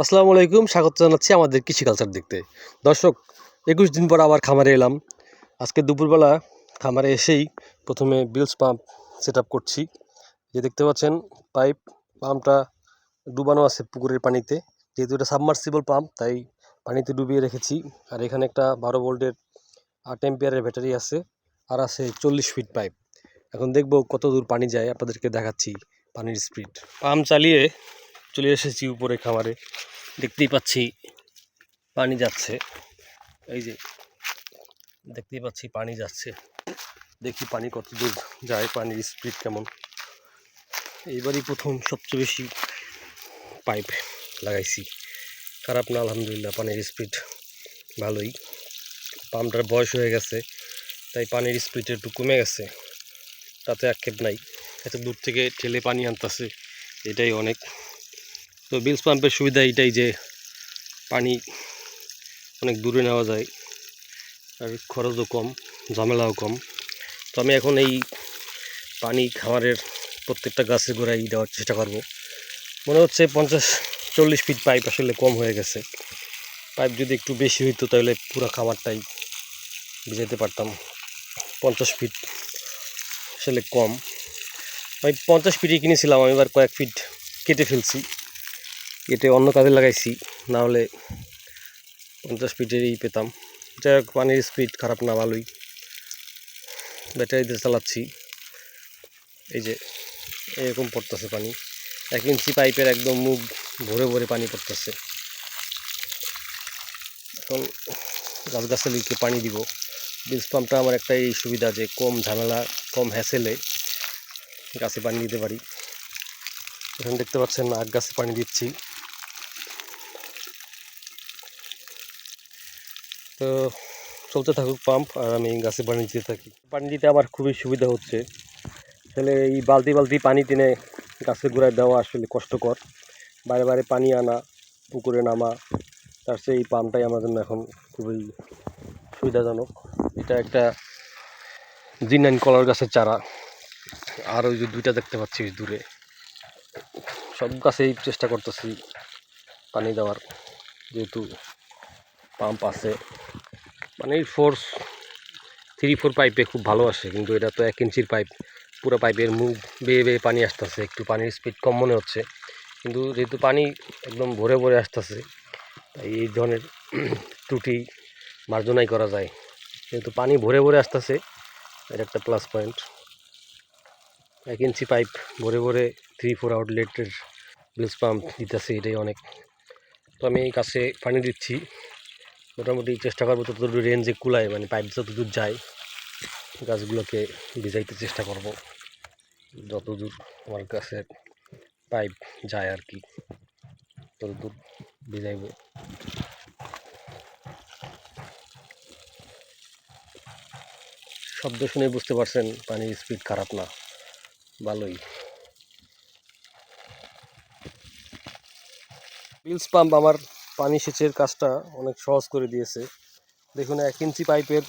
আসসালামু আলাইকুম, স্বাগত জানাচ্ছি আমাদের কৃষি কালচার দেখতে। দর্শক, একুশ দিন পর আবার খামারে এলাম। আজকে দুপুরবেলা খামারে এসেই প্রথমে বিলস পাম্প সেট করছি। যে দেখতে পাচ্ছেন পাইপ পাম্পটা ডুবানো আছে পুকুরের পানিতে। যেহেতু এটা সাবমার্সিবল পাম্প তাই পানিতে ডুবিয়ে রেখেছি। আর এখানে একটা বারো ভোল্টের আট এম্পিয়ারের ব্যাটারি আছে, আর আছে চল্লিশ ফিট পাইপ এখন দেখব কত দূর পানি যায়, আপনাদেরকে দেখাচ্ছি পানির স্পিড পাম্প চালিয়ে চলে এসেছি উপরে খামারে। দেখতেই পাচ্ছি পানি যাচ্ছে। এই যে, দেখতেই পাচ্ছি পানি যাচ্ছে। দেখি পানি কত দূর যায়, পানির স্পিড কেমন। এইবারই প্রথম সবচেয়ে বেশি পাইপ লাগাইছি। খারাপ না, আলহামদুলিল্লাহ, পানির স্পিড ভালোই। পাম্পটার বয়স হয়ে গেছে, তাই পানির স্পিড একটু কমে গেছে। তাতে আক্ষেপ নাই। এত দূর থেকে ঠেলে পানি আনতেছে, এটাই অনেক। তো বিলস পাম্পের সুবিধা এটাই যে পানি অনেক দূরে নেওয়া যায়, আর খরচও কম, ঝামেলাও কম। তো আমি এখন এই পানি খামারের প্রত্যেকটা গাছের গোড়ায় দেওয়ার চেষ্টা করব। মনে হচ্ছে পঞ্চাশ, চল্লিশ ফিট পাইপ আসলে কম হয়ে গেছে। পাইপ যদি একটু বেশি হইতো তাহলে পুরো খামারটাই ভিজাতে পারতাম। পঞ্চাশ ফিট আসলে কম। আমি পঞ্চাশ ফিটই কিনেছিলাম, আমি এবার কয়েক ফিট কেটে ফেলছি। কেটে অন্য কাজে লাগাইছি না হলে পঞ্চাশ ফিটেরই পেতাম। যাই হোক পানির স্পিড খারাপ না, ভালোই। ব্যাটারিতে চালাচ্ছি। এই যে, এরকম পড়তেছে পানি। এক ইঞ্চি পাইপের একদম মুখ ভরে ভরে পানি পড়তেছে। এখন গাছ গাছালিকে পানি দিব। বিলস পাম্পটা আমার একটা এই সুবিধা যে, কম ঝামেলা, কম হ্যাসেলে গাছে পানি দিতে পারি। এখন দেখতে পাচ্ছেন আগ গাছে পানি দিচ্ছি। তো চলতে থাকুক পাম্প আর আমি গাছে পানি দিতে থাকি। পানি দিতে আমার খুবই সুবিধা হচ্ছে। তাহলে এই বালতি বালতি পানি টেনে গাছের গোড়ায় দেওয়া আসলে কষ্টকর। বারে বারে পানি আনা, পুকুরে নামা, তার এই পাম্পটাই আমার জন্য এখন খুবই সুবিধাজনক। এটা একটা জিনাইন কলার গাছের চারা। আর ওই যে দুইটা দেখতে পাচ্ছি দূরে। সব গাছেই চেষ্টা করতেছি পানি দেওয়ার। যেহেতু পাম্প আছে। পানির ফোর্স থ্রি ফোর পাইপে খুব ভালো আসে, কিন্তু এটা তো এক ইঞ্চির পাইপ পুরো পাইপের মুখ বেয়ে বেয়ে পানি আসতেছে, একটু পানির স্পিড কম মনে হচ্ছে, কিন্তু যেহেতু পানি একদম ভরে ভরে আসতেছে, তাই এই ধরনের ত্রুটি মার্জনাই করা যায়। যেহেতু পানি ভরে ভরে আসতেছে এটা একটা প্লাস পয়েন্ট এক ইঞ্চি পাইপ ভরে ভরে থ্রি ফোর আউটলেটের বিলস পাম্প দিতেছে, এটাই অনেক। তো আমি এই কাছে পানি দিচ্ছি। মোটামুটি চেষ্টা করব যতদূর রেঞ্জে কুলায় মানে পাইপ যতদূর যায়, গাছগুলোকে ভিজাইতে চেষ্টা করব। যতদূর আমার কাছে পাইপ যায় আর কি, ততদূর ভিজাইব। শব্দ শুনে বুঝতে পারছেন, পানির স্পিড খারাপ না। ভালোই। বিলস পাম্প আমার পানি সেচের কাজটা অনেক সহজ করে দিয়েছে। দেখুন, এক ইঞ্চি পাইপের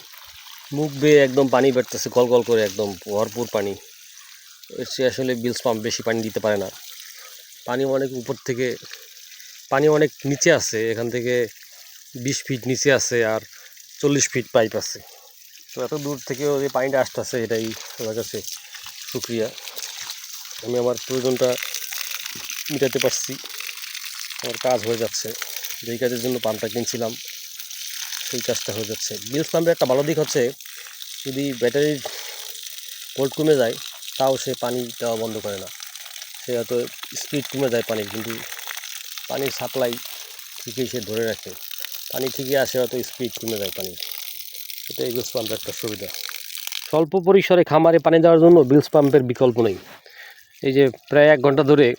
মুখ বেয়ে একদম পানি বেরতেছে, গল গল করে একদম ভরপুর পানি। চেয়ে আসলে বিলস পাম্প বেশি পানি দিতে পারে না। পানি অনেক উপর থেকে, পানি অনেক নিচে আছে, এখান থেকে বিশ ফিট নিচে আছে আর চল্লিশ ফিট পাইপ আছে। তো এত দূর থেকেও যে পানিটা আসতেছে, এটাই আমার কাছে সুক্রিয়া। আমি আমার প্রয়োজনটা মেটাতে পারছি, আমার কাজ হয়ে যাচ্ছে। যেই কাজের জন্য পাম্পটা কিনছিলাম। সেই কাজটা হয়ে যাচ্ছে। বিলস পাম্পের একটা ভালো দিক হচ্ছে, যদি ব্যাটারির ভোল্ট কমে যায়, তাও সে পানি দেওয়া বন্ধ করে না। সে হয়তো স্পিড কমে যায় পানির, কিন্তু পানির সাপ্লাই ঠিকই সে ধরে রাখে। পানি ঠিকই আসে, হয়তো স্পিড কমে যায় পানির। এটা বিলস পাম্পের একটা সুবিধা। স্বল্প পরিসরে খামারে পানি দেওয়ার জন্য বিলস পাম্পের বিকল্প নেই। এই যে প্রায় এক ঘণ্টা ধরে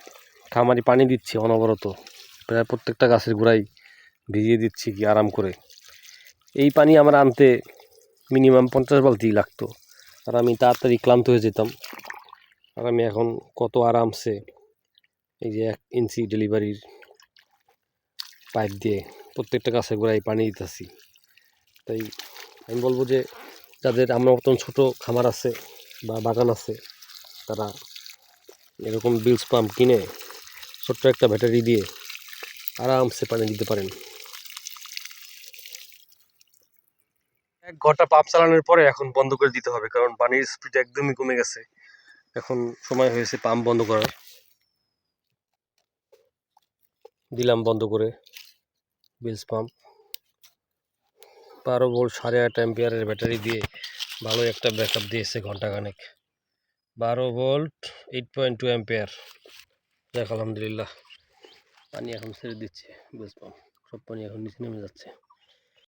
খামারে পানি দিচ্ছে অনবরত। প্রায় প্রত্যেকটা গাছের গোড়ায় ভিজিয়ে দিচ্ছি কি আরাম করে। এই পানি আমার আনতে মিনিমাম পঞ্চাশ বালতি লাগতো। আর আমি তাড়াতাড়ি ক্লান্ত হয়ে যেতাম। আর আমি এখন কত আরামসে এই যে এক ইঞ্চি ডেলিভারির পাইপ দিয়ে প্রত্যেকটা গাছের গোড়ায় পানি দিতেছি। তাই আমি বলব যে যাদের আমার মতন ছোটো খামার আছে বা বাগান আছে, তারা এরকম বিলস পাম্প কিনে ছোট্ট একটা ব্যাটারি দিয়ে আরামসে পানি দিতে পারেন। এক ঘণ্টা পাম্প চালানোর পরে এখন বন্ধ করে দিতে হবে, কারণ পানির স্পিড একদমই কমে গেছে। এখন সময় হয়েছে পাম্প বন্ধ করার। দিলাম বন্ধ করে বিলস পাম্প। বারো ভোল্ট সাড়ে আট অ্যাম্পিয়ারের ব্যাটারি দিয়ে ভালো একটা ব্যাকআপ দিয়েছে ঘন্টাখানেক। বারো volt eight point two ampere. দেখ, আলহামদুলিল্লাহ। পানি এখন ছেড়ে দিচ্ছে বিলস পাম্প। সব পানি এখন নিচে নেমে যাচ্ছে।